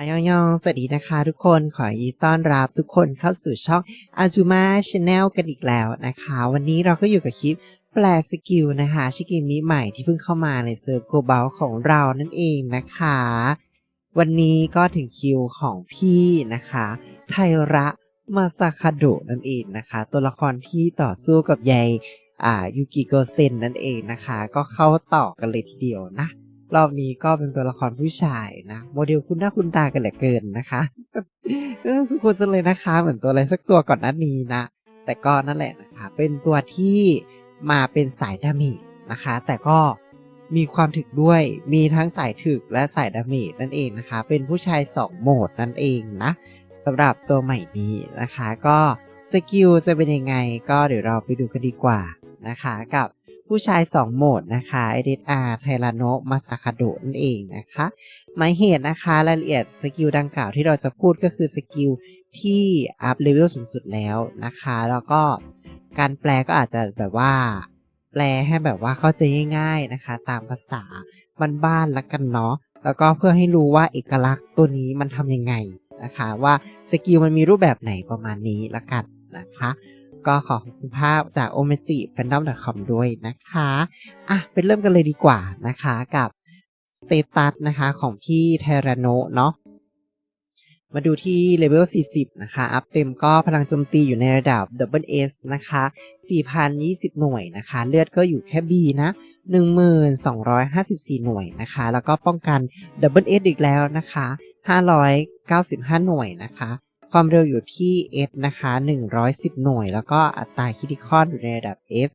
อายองยองสวัสดีนะคะทุกคนขอยินต้อนรับทุกคนเข้าสู่ช่อง Azuma Channel กันอีกแล้วนะคะ วันนี้เราก็อยู่กับคลิปแปลสกิลนะคะชิกิมิใหม่ที่เพิ่งเข้ามาในเซิร์ฟโกเบลของเรานั่นเองนะคะ วันนี้ก็ถึงคิวของพี่นะคะ ไทระมาซาคาโดนั่นเองนะคะ ตัวละครที่ต่อสู้กับยายอ่ายูกิโกเซนนั่นเองนะคะ ก็เข้าต่อกันเลยทีเดียวนะ รอบนี้ก็เป็นตัวละครผู้ชายนะโมเดลคุณหน้าคุณตากันเหลือเกินนะคะเออคือคุณจังเลยนะคะ เหมือนตัวอะไรสักตัวก่อนหน้านี้นะ แต่ก็นั่นแหละนะคะ เป็นตัวที่มาเป็นสายดามจนะคะ แต่ก็มีความถึกด้วย มีทั้งสายถึกและสายดามจนั่นเองนะคะ เป็นผู้ชาย2โหมดนั่นเองนะสำหรับตัวใหม่นี้นะคะ ก็สกิลจะเป็นยังไง ก็เดี๋ยวเราไปดูกันดีกว่านะคะ กับ ผู้ชาย 2 โหมดนะคะ SSR ไทราโนมาซาคาโดนั่นเองนะคะ หมายเหตุนะคะรายละเอียดสกิลดังกล่าวที่เราจะพูดก็คือสกิลที่อัพเลเวลสูงสุดแล้วนะคะ แล้วก็การแปลก็อาจจะแบบว่า แปลให้แบบว่าเข้าใจง่าย ๆนะคะ ตามภาษาบ้านๆแล้วกันเนาะแล้วก็เพื่อให้รู้ว่าเอกลักษณ์ตัวนี้มันทำยังไงนะคะ ว่าสกิลมันมีรูปแบบไหนประมาณนี้ละกันนะคะ ก็ขอขอบคุณภาพจาก o m e n 4 f a n d o m c o m ด้วยนะคะ อะ เป็นเริ่มกันเลยดีกว่านะคะกับสเตตัสนะคะของพี่เทราโนเนาะมาดูที่เลเวล 40 นะคะ อัพเต็มก็พลังโจมตีอยู่ในระดับ Double S นะคะ 4,020 หน่วยนะคะ เลือดก็อยู่แค่ B นะ 1,254 หน่วยนะคะ แล้วก็ป้องกัน Double S อีกแล้วนะคะ 595 หน่วยนะคะ ความเร็วอยู่ที่ S นะคะ 110 หน่วย แล้วก็อัตราคิดิคอนอยู่ในระดับ S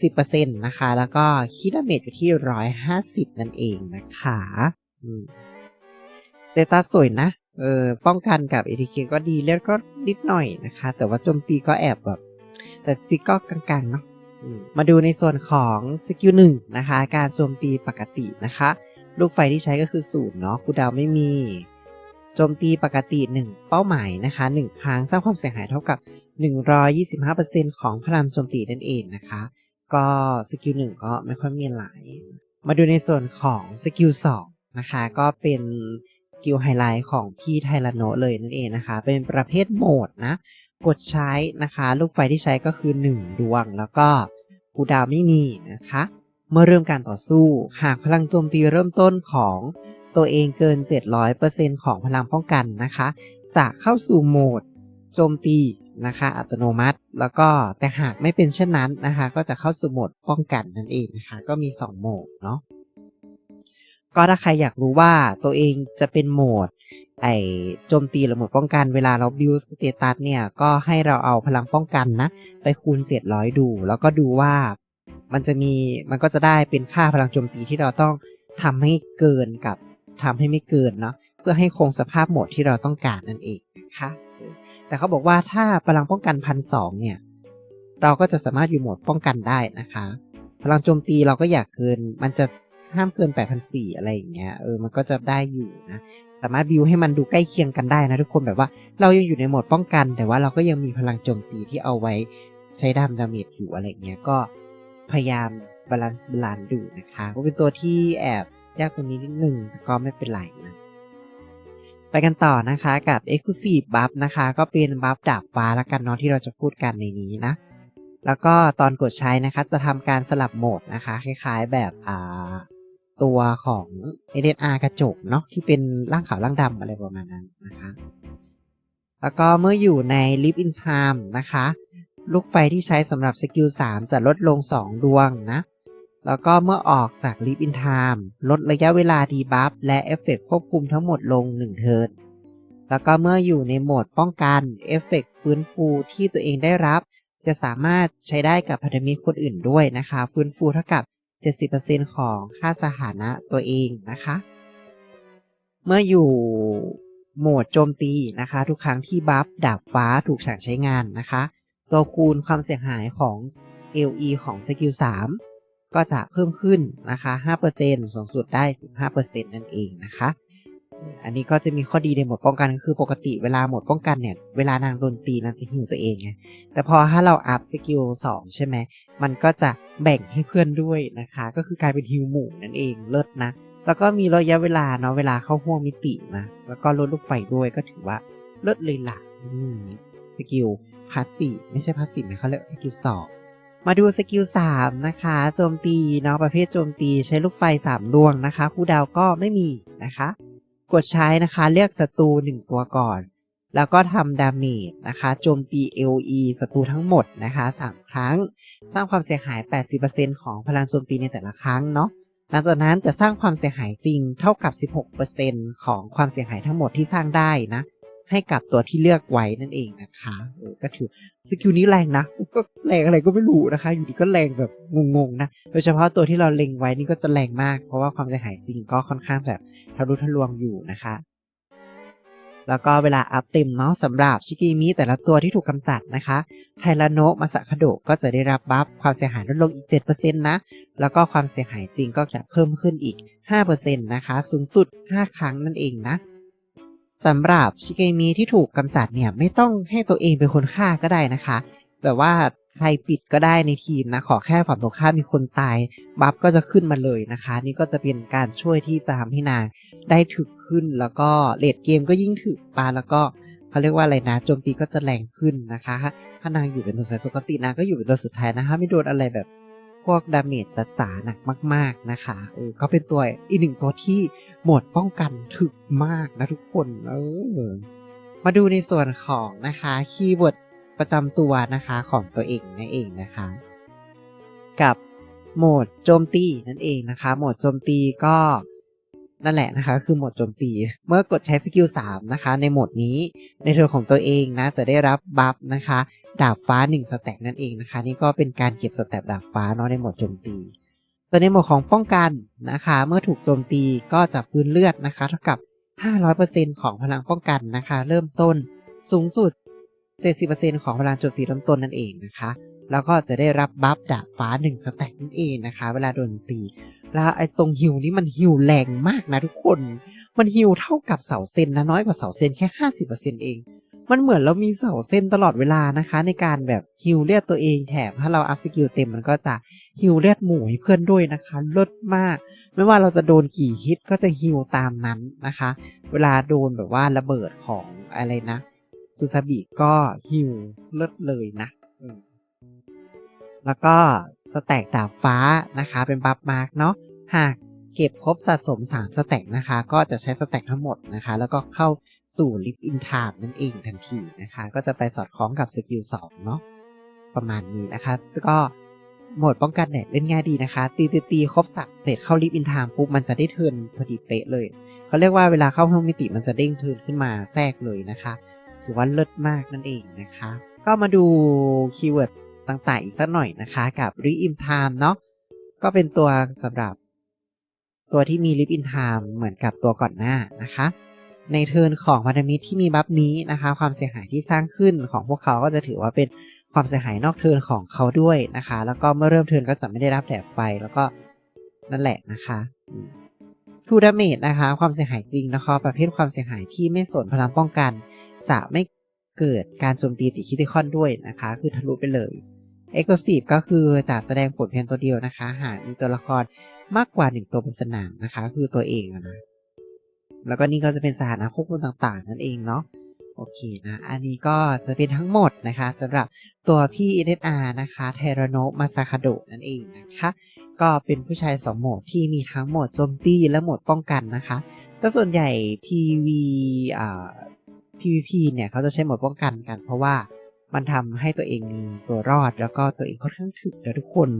10%นะคะ แล้วก็คิดาเมจอยู่ที่ 150 นั่นเองนะคะเตตัสสวยนะ เออ ป้องกันกับ ATK ก็ดีเลือดก็นิดหน่อยนะคะ แต่ว่าโจมตีก็แอบแบบ แต่จริก็กลางๆเนาะมาดูในส่วนของสกิลหนึ่งนะคะ การโจมตีปกตินะคะ ลูกไฟที่ใช้ก็คือศูนย์เนาะคูดาวไม่มี โจมตีปกติ 1 เป้าหมายนะคะ1ครั้งสร้างความเสียหายเท่ากับ 125%ของพลังโจมตีนั่นเองนะคะ ก็สกิลหนึ่งก็ไม่ค่อยมีหลาย มาดูในส่วนของสกิลสองนะคะก็เป็นสกิลไฮไลท์ของพี่ไทราโนเลยนั่นเองนะคะ เป็นประเภทโหมดนะ กดใช้นะคะ ลูกไฟที่ใช้ก็คือ 1 ดวง แล้วก็คูดาวไม่มีนะคะ เมื่อเริ่มการต่อสู้ หากพลังโจมตีเริ่มต้นของ ตัวเองเกิน 700%ของพลังป้องกันนะคะ จะเข้าสู่โหมดโจมตีนะคะอัตโนมัติ แล้วก็แต่หากไม่เป็นเช่นนั้นนะคะ ก็จะเข้าสู่โหมดป้องกันนั่นเองนะคะ ก็มี 2 โหมดเนาะก็ถ้าใครอยากรู้ว่าตัวเองจะเป็นโหมดไอโจมตีหรือโหมดป้องกันเวลาเราบิวสเตตัสเนี่ย ก็ให้เราเอาพลังป้องกันนะ ไปคูณ 700 ดู แล้วก็ดูว่ามันจะมีมันก็จะได้เป็นค่าพลังโจมตีที่เราต้องทำให้เกินกับ ทำให้ไม่เกินเนาะเพื่อให้คงสภาพโหมดที่เราต้องการนั่นเองนะคะแต่เขาบอกว่าถ้าพลังป้องกันพันสองเนี่ย เราก็จะสามารถอยู่โหมดป้องกันได้นะคะ พลังโจมตีเราก็อยากเกิน มันจะห้ามเกิน 8,400 อะไรอย่างเงี้ย เออ มันก็จะได้อยู่นะ สามารถบิวให้มันดูใกล้เคียงกันได้นะทุกคน แบบว่าเรายังอยู่ในโหมดป้องกัน แต่ว่าเราก็ยังมีพลังโจมตีที่เอาไว้ใช้ดามดาเมจอยู่อะไรเงี้ย ก็พยายามบาลานซ์บาลานซ์ดูนะคะก็เป็นตัวที่แอบ ยากตรงนี้นิดหนึ่งก็ไม่เป็นไรนะไปกันต่อนะคะกับ Exclusive Buff นะคะ ก็เป็นบัฟดาบฟ้าละกันเนาะที่เราจะพูดกันในนี้นะ แล้วก็ตอนกดใช้นะคะจะทำการสลับโหมดนะคะ คล้ายๆแบบอ่าตัวของ SSR กระจกเนาะที่เป็นร่างขาวร่างดำอะไรประมาณนั้นนะคะ แล้วก็เมื่ออยู่ใน l i v in Time นะคะ ลูกไฟที่ใช้สำหรับสกิล3จะลดลง 2 ดวงนะ แล้วก็เมื่อออกจาก Live in Time ลดระยะเวลาดีบัฟและเอฟเฟกควบคุมทั้งหมดลง 1 เทิร์นแล้วก็เมื่ออยู่ในโหมดป้องกันเอฟเฟกฟื้นฟูที่ตัวเองได้รับ จะสามารถใช้ได้กับพันธมิตรคนอื่นด้วยนะคะ ฟื้นฟูเท่ากับ 70%ของค่าสถานะตัวเองนะคะ เมื่ออยู่โหมดโจมตีนะคะ ทุกครั้งที่บัฟดาบฟ้าถูกสั่งใช้งานนะคะ ตัวคูณความเสียหายของ LE ของสกิล3 ก็จะเพิ่มขึ้นนะคะ5%สูงสุดได้ 15%นั่นเองนะคะ อันนี้ก็จะมีข้อดีในหมดป้องกันก็คือปกติเวลาหมดป้องกันเนี่ย เวลานางโดนตีนางจะหิวตัวเองไง แต่พอถ้าเราอัพสกิล2ใช่ไหม มันก็จะแบ่งให้เพื่อนด้วยนะคะ ก็คือกลายเป็นฮิวหมู่นั่นเองเลิศนะ แล้วก็มีระยะเวลาเนาะเวลาเข้าห่วงมิตินะ แล้วก็ลดลูกไฟด้วยก็ถือว่าเลิศเลยล่ะสกิลพาสซีไม่ใช่พาสซีฟนะเขาเรียกสกิลสอง มาดูสกิลสามนะคะโจมตีเนาะประเภทโจมตีใช้ลูกไฟสามดวงนะคะคู่ดาวก็ไม่มีนะคะ กดใช้นะคะเลือกศัตรูหนึ่งตัวก่อน แล้วก็ทำดาเมจนะคะโจมตี LE ศัตรูทั้งหมดนะคะ3ครั้ง สร้างความเสียหาย 80%ของพลังโจมตีในแต่ละครั้งเนาะหลังจากนั้นจะสร้างความเสียหายจริงเท่ากับ 16%ของความเสียหายทั้งหมดที่สร้างได้นะ ให้กับตัวที่เลือกไว้นั่นเองนะคะเออก็ถือสกิลนี้แรงนะก็แรงอะไรก็ไม่รู้นะคะ อยู่ดีก็แรงแบบงงๆนะโดยเฉพาะตัวที่เราเล็งไว้นี่ก็จะแรงมาก เพราะว่าความเสียหายจริงก็ค่อนข้างแบบทะลุทะลวงอยู่นะคะแล้วก็เวลาอัพเต็มเนาะสำหรับชิกิมิแต่ละตัวที่ถูกกำจัดนะคะไทราโนะมาสะคโดก็จะได้รับบัฟความเสียหายลดลงอีก 7%นะ แล้วก็ความเสียหายจริงก็จะเพิ่มขึ้นอีก 5%นะคะ สูงสุด 5 ครั้งนั่นเองนะ สำหรับชิเกมิที่ถูกกำจัดเนี่ยไม่ต้องให้ตัวเองเป็นคนฆ่าก็ได้นะคะ แบบว่าใครปิดก็ได้ในทีมนะขอแค่ฝั่งตรงข้ามมีคนตายบัฟก็จะขึ้นมาเลยนะคะ นี่ก็จะเป็นการช่วยที่จะทำให้นางได้ถึกขึ้น แล้วก็เลดเกมก็ยิ่งถึกปาแล้วก็เขาเรียกว่าอะไรนะโจมตีก็จะแรงขึ้นนะคะถ้านางอยู่เป็นตัวสายปกตินางก็อยู่เป็นตัวสุดท้ายนะคะ ไม่โดนอะไรแบบ พวกดาเมจจัดจ๋าหนักมาก ๆนะคะเออเขาเป็นตัวอีกหนึ่งตัวที่หมดป้องกันถึกมากนะทุกคนเออมาดูในส่วนของนะคะคีย์เวิร์ดประจำตัวนะคะของตัวเองนั่นเองนะคะ กับโหมดโจมตีนั่นเองนะคะ โหมดโจมตีก็ นั่นแหละนะคะ คือโหมดโจมตี เมื่อกดใช้สกิล3นะคะ ในโหมดนี้ในเทอของตัวเองนะ จะได้รับบัฟนะคะ ดาบฟ้า 1 สแต็กนั่นเองนะคะ นี่ก็เป็นการเก็บสแต็กดาบฟ้าเนาะในโหมดโจมตีส่วนในโหมดของป้องกันนะคะ เมื่อถูกโจมตีก็จะพื้นเลือดนะคะ เท่ากับ 500%ของพลังป้องกันนะคะ เริ่มต้นสูงสุด 70%ของพลังโจมตีเริ่มต้นนั่นเองนะคะ แล้วก็จะได้รับบัฟดาบฟ้า1สแต็กนั่นเองนะคะ เวลาโดนตี แล้วไอ้ตรงฮิวนี่มันฮิวแรงมากนะทุกคน มันฮิวเท่ากับเสาเซนนะน้อยกว่าเสาเซนแค่50%เปอร์เซ็นเอง มันเหมือนเรามีเสาเส้นตลอดเวลานะคะ ในการแบบฮิวเลือดตัวเองแถมถ้าเราอัพสกิลเต็มมันก็จะฮิวเลือดหมู่ให้เพื่อนด้วยนะคะลดมาก ไม่ว่าเราจะโดนกี่ฮิตก็จะฮิวตามนั้นนะคะ เวลาโดนแบบว่าระเบิดของอะไรนะซูซาบิก็ฮิวเลิศเลยนะ แล้วก็สแต็กดาบฟ้านะคะ เป็นบัฟมาร์กเนาะหากเก็บครบสะสม 3 สแต็กนะคะ ก็จะใช้สแต็กทั้งหมดนะคะ แล้วก็เข้าสู่ลิฟอินทามนั่นเองทันทีนะคะ ก็จะไปสอดคล้องกับสกิล2เนาะประมาณนี้นะคะแล้วก็โหมดป้องกันเนี่ยเล่นง่ายดีนะคะ ตีตีตีครบสับเสร็จเข้าลิฟอินทามปุ๊บมันจะได้เทิร์นพอดีเป๊ะเลยเขาเรียกว่าเวลาเข้าห้องมิติมันจะเด้งเทิร์นขึ้นมาแทรกเลยนะคะถือว่าเลิศมากนั่นเองนะคะ ก็มาดูคีย์เวิร์ด ต่างๆ อีกสักหน่อยนะคะกับ r e in Time เนาะก็เป็นตัวสำหรับตัวที่มี r e in Time เหมือนกับตัวก่อนหน้านะคะ ในเทิร์นของพันธมิตรที่มีบัฟนี้นะคะ ความเสียหายที่สร้างขึ้นของพวกเขาก็จะถือว่าเป็นความเสียหายนอกเทิร์นของเขาด้วยนะคะ แล้วก็เมื่อเริ่มเทิร์นก็จะไม่ได้รับแถบไฟแล้วก็นั่นแหละนะคะทูดาเมจนะคะ ความเสียหายจริงนะคะ ประเภทความเสียหายที่ไม่สนพลังป้องกัน จะไม่เกิดการโจมตีติคิติคอนด้วยนะคะ คือทะลุไปเลย e x c l u s i v e ก็คือจะแสดงผลเพียงตัวเดียวนะคะ หากมีตัวละครมากกว่าหนึ่งตัวบนสนามนะคะ คือตัวเองอะนะแล้วก็นี่ก็จะเป็นสถานะควบคุมต่างๆ นั่นเองเนาะโอเคนะ อันนี้ก็จะเป็นทั้งหมดนะคะสำหรับตัวพี่เ NSR นะคะเทโรโนมาซาคาโดนั่นเองนะคะ ก็เป็นผู้ชายสองโหมดที่มีทั้งโหมดโจมตีและโหมดป้องกันนะคะแต่ส่วนใหญ่ PV อ่า PVP เนี่ยเขาจะใช้โหมดป้องกันกัน เพราะว่า มันทำให้ตัวเองมีตัวรอดแล้วก็ตัวเองค่อนข้างถึกนะทุกคน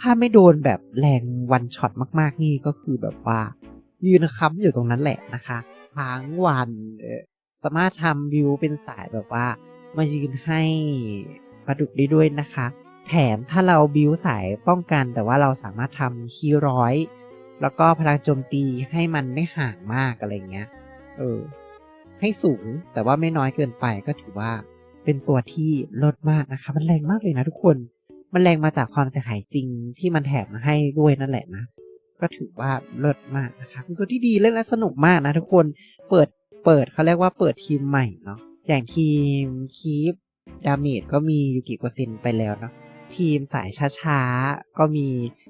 ถ้าไม่โดนแบบแรงวันช็อตมาก ๆ นี่ก็คือแบบว่า ยืนค้ำอยู่ตรงนั้นแหละนะคะทั้งวันสามารถทำวิวเป็นสายแบบว่า มายืนให้ปลาดุกได้ด้วยนะคะ แถมถ้าเราบิวสายป้องกัน แต่ว่าเราสามารถทำคีย์ร้อย แล้วก็พลังโจมตีให้มันไม่ห่างมากอะไรเงี้ย เออ ให้สูงแต่ว่าไม่น้อยเกินไปก็ถือว่า เป็นตัวที่ลดมากนะคะ มันแรงมากเลยนะทุกคน มันแรงมาจากความเสียหายจริงที่มันแถมมาให้ด้วยนั่นแหละนะ ก็ถือว่าเลิศมากนะคะเป็นตัวที่ดีเล่นและสนุกมากนะทุกคน เปิด เปิดเขาเรียกว่าเปิดทีมใหม่เนาะ อย่างทีมคีฟดาเมจก็มียูกิโกเซนไปแล้วเนาะ ทีมสายช้าๆ ก็มี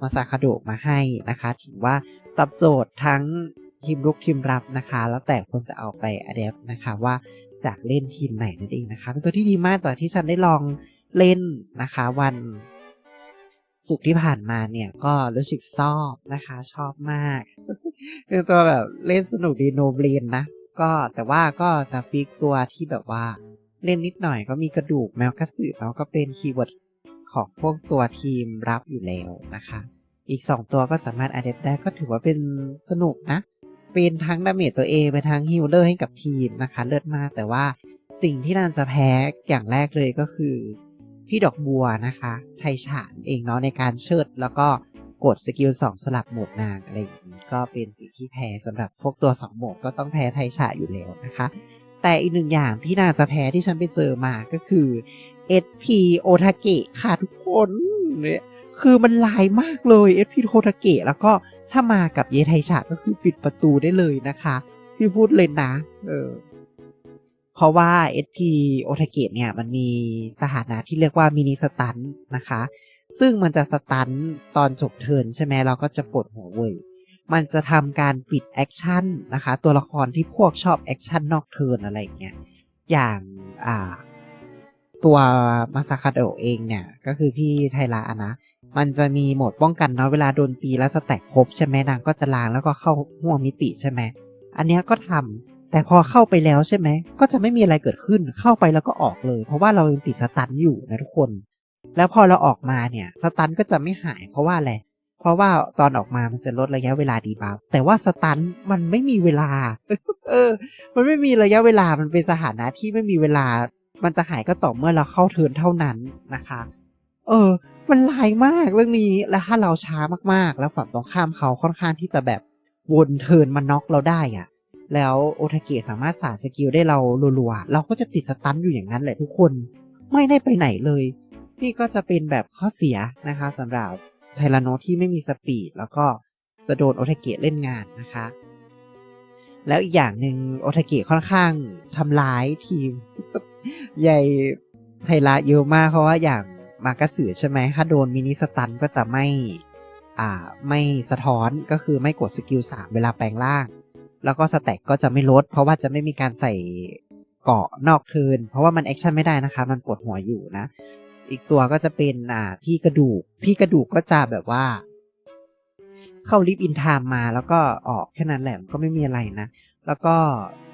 มาซาคาโดะมาให้นะคะ ถือว่าตอบโจทย์ทั้งทีมรุกทีมรับนะคะ แล้วแต่คนจะเอาไปอัดแอปนะคะว่า จากเล่นทีมไหนนั่นเองนะคะ เป็นตัวที่ดีมากจากที่ฉันได้ลองเล่นนะคะ วันศุกร์ที่ผ่านมาเนี่ยก็รู้สึกชอบนะคะ ชอบมากเป็นตัวแบบเล่นสนุกดีโนเบรนนะก็แต่ว่าก็จะฟิกตัวที่แบบว่าเล่นนิดหน่อยก็มีกระดูกแมวกระสือแล้วก็เป็นคีย์เวิร์ดของพวกตัวทีมรับอยู่แล้วนะคะ อีก 2 ตัวก็สามารถอัดได้ก็ถือว่าเป็นสนุกนะ เป็นทั้งดาเมจตัวเองเป็นทั้งฮิลเลอร์ให้กับทีมนะคะ เลิศมากแต่ว่าสิ่งที่นานจะแพ้อย่างแรกเลยก็คือ พี่ดอกบัวนะคะ ไทยฉานเองเนาะในการเชิดแล้วก็กดสกิล2สลับหมดนางอะไรอย่างนี้ก็เป็นสิ่งที่แพ้สำหรับพวกตัว2โหมดก็ต้องแพ้ไทยฉานอยู่แล้วนะคะ แต่อีกหนึ่งอย่างที่น่าจะแพ้ที่ฉันไปเจอมาก็คือ SP โอทาเกะค่ะทุกคนเนี่ยคือมันลายมากเลย SP โอทาเกะแล้วก็ ถ้ามากับเยไทฉะก็คือปิดประตูได้เลยนะคะพี่พูดเลยนะ เออ เพราะว่า SP โอทาเกะเนี่ยมันมีสถานะที่เรียกว่ามินิสตันนะคะ ซึ่งมันจะสตันตอนจบเทิร์นใช่ไหมเราก็จะปวดหัวเว้ยมันจะทำการปิดแอคชั่นนะคะ ตัวละครที่พวกชอบแอคชั่นนอกเทิร์นอะไรอย่างเงี้ยอย่างอ่า ตัวมาซาคาโดเองเนี่ย ก็คือพี่ไทระอะนะ มันจะมีโหมดป้องกันเนาะเวลาโดนตีแล้วสแต็กครบใช่ไหมนางก็จะล้างแล้วก็เข้าห่วงมิติใช่ไหมอันเนี้ยก็ทำแต่พอเข้าไปแล้วใช่ไหมก็จะไม่มีอะไรเกิดขึ้นเข้าไปแล้วก็ออกเลย เพราะว่าเรายังติดสตันอยู่นะทุกคน แล้วพอเราออกมาเนี่ยสตันก็จะไม่หายเพราะว่าอะไรเพราะว่าตอนออกมามันจะลดระยะเวลาดีบัฟแต่ว่าสตันมันไม่มีเวลา เออ มันไม่มีระยะเวลามันเป็นสถานะที่ไม่มีเวลา มันจะหายก็ต่อเมื่อเราเข้าเทินเท่านั้นนะคะ เออ มันลายมากเรื่องนี้ แล้วถ้าเราช้ามากๆ แล้วฝั่งตรงข้ามเขาค่อนข้างที่จะแบบวนเทินมาน็อกเราได้อะแล้วโอทาเกะสามารถสาดสกิลได้เรารัวๆ เราก็จะติดสตันอยู่อย่างนั้นแหละทุกคน ไม่ได้ไปไหนเลย นี่ก็จะเป็นแบบข้อเสียนะคะสำหรับไทรานโนที่ไม่มีสปีด แล้วก็จะโดนโอทาเกะเล่นงานนะคะ แล้วอีกอย่างหนึ่งโอทาเกะค่อนข้างทำร้ายทีม ใหญ่ไทระเยอะมากเพราะว่าอย่าง มากระสือใช่ไหมถ้าโดนมินิสตันก็จะไม่อ่าไม่สะท้อนก็คือไม่กดสกิลสามเวลาแปลงร่าง แล้วก็สแต็กก็จะไม่ลด เพราะว่าจะไม่มีการใส่เกาะนอกเทินเพราะว่ามันแอคชั่นไม่ได้นะคะ มันปวดหัวอยู่นะ อีกตัวก็จะเป็นอ่าพี่กระดูก พี่กระดูกก็จะแบบว่า เข้าลิฟอินไทม์มาแล้วก็ออกแค่นั้นแหละก็ไม่มีอะไรนะ แล้วก็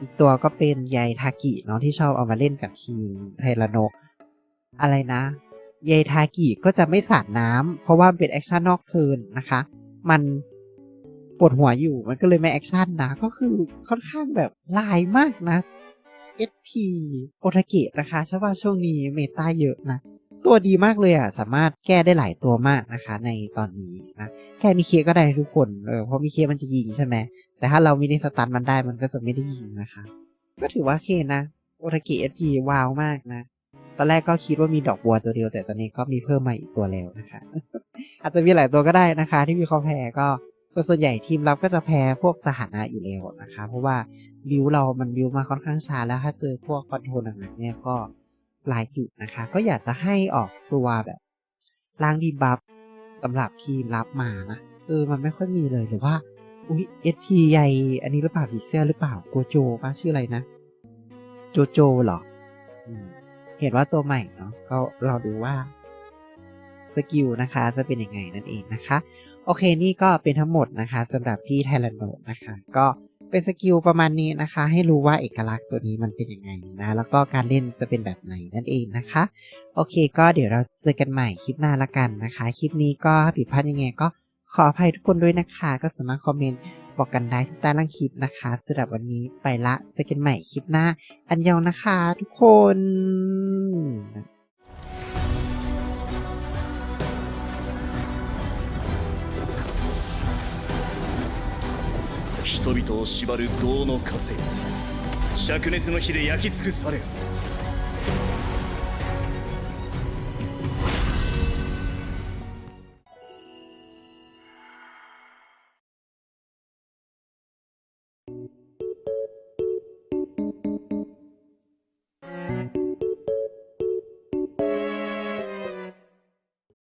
อีกตัวก็เป็นยายทากิเนาะที่ชอบเอามาเล่นกับทีมไทรานอะไรนะ ยายทากิก็จะไม่สาดน้ำเพราะว่าเป็นแอคชั่นนอกเทินนะคะ มันปวดหัวอยู่มันก็เลยไม่แอคชั่นนะก็คือค่อนข้างแบบลายมากนะ SP โอทาเกะนะคะใช่ว่าช่วงนี้เมตาเยอะนะ ตัวดีมากเลยอะ สามารถแก้ได้หลายตัวมากนะคะ ในตอนนี้นะแค่มีเคก็ได้ทุกคนเออเพราะมีเคมันจะยิงใช่ไหมแต่ถ้าเรามีในสตันมันได้มันก็จะไม่ได้ยิงนะคะ ก็ถือว่าเคนะ โอทาเกะ SP ว้าวมากนะ ตอนแรกก็คิดว่ามีดอกบัวตัวเดียว แต่ตอนนี้ก็มีเพิ่มมาอีกตัวแล้วนะคะ อาจจะมีหลายตัวก็ได้นะคะ ที่มีข้อแพ้ก็ส่วนใหญ่ทีมรับก็จะแพ้พวกสถานะอยู่แล้วนะคะ เพราะว่าบิวเรามันบิวมาค่อนข้างช้าแล้วถ้าเจอพวกคอนโทรลหนักๆเนี่ยก็หลายจุดนะคะ ก็อยากจะให้ออกตัวแบบล้างดีบัฟสำหรับทีมรับมานะเออมันไม่ค่อยมีเลยหรือว่าอุ้ยเอสพีใหญ่อันนี้หรือเปล่าผีเสื้อหรือเปล่าโกโจป้าชื่ออะไรนะ โจโจเหรอ เห็นว่าตัวใหม่เนาะก็เราดูว่าสกิลนะคะจะเป็นยังไงนั่นเองนะคะ โอเคนี่ก็เป็นทั้งหมดนะคะสำหรับพี่ไทแลนโดนะคะ ก็เป็นสกิลประมาณนี้นะคะ ให้รู้ว่าเอกลักษณ์ตัวนี้มันเป็นยังไงนะ แล้วก็การเล่นจะเป็นแบบไหนนั่นเองนะคะ โอเค ก็เดี๋ยวเราเจอกันใหม่คลิปหน้าละกันนะคะ คลิปนี้ก็ผิดพลาดยังไงก็ขออภัยทุกคนด้วยนะคะ ก็สามารถคอมเมนต์ บอกกันได้ที่ใต้ล่างคลิปนะคะสำหรับวันนี้ไปละเจอกันใหม่คลิปหน้า อันยองนะคะ ทุกคน 人々を縛る業の枷灼熱の火で焼き尽くされよ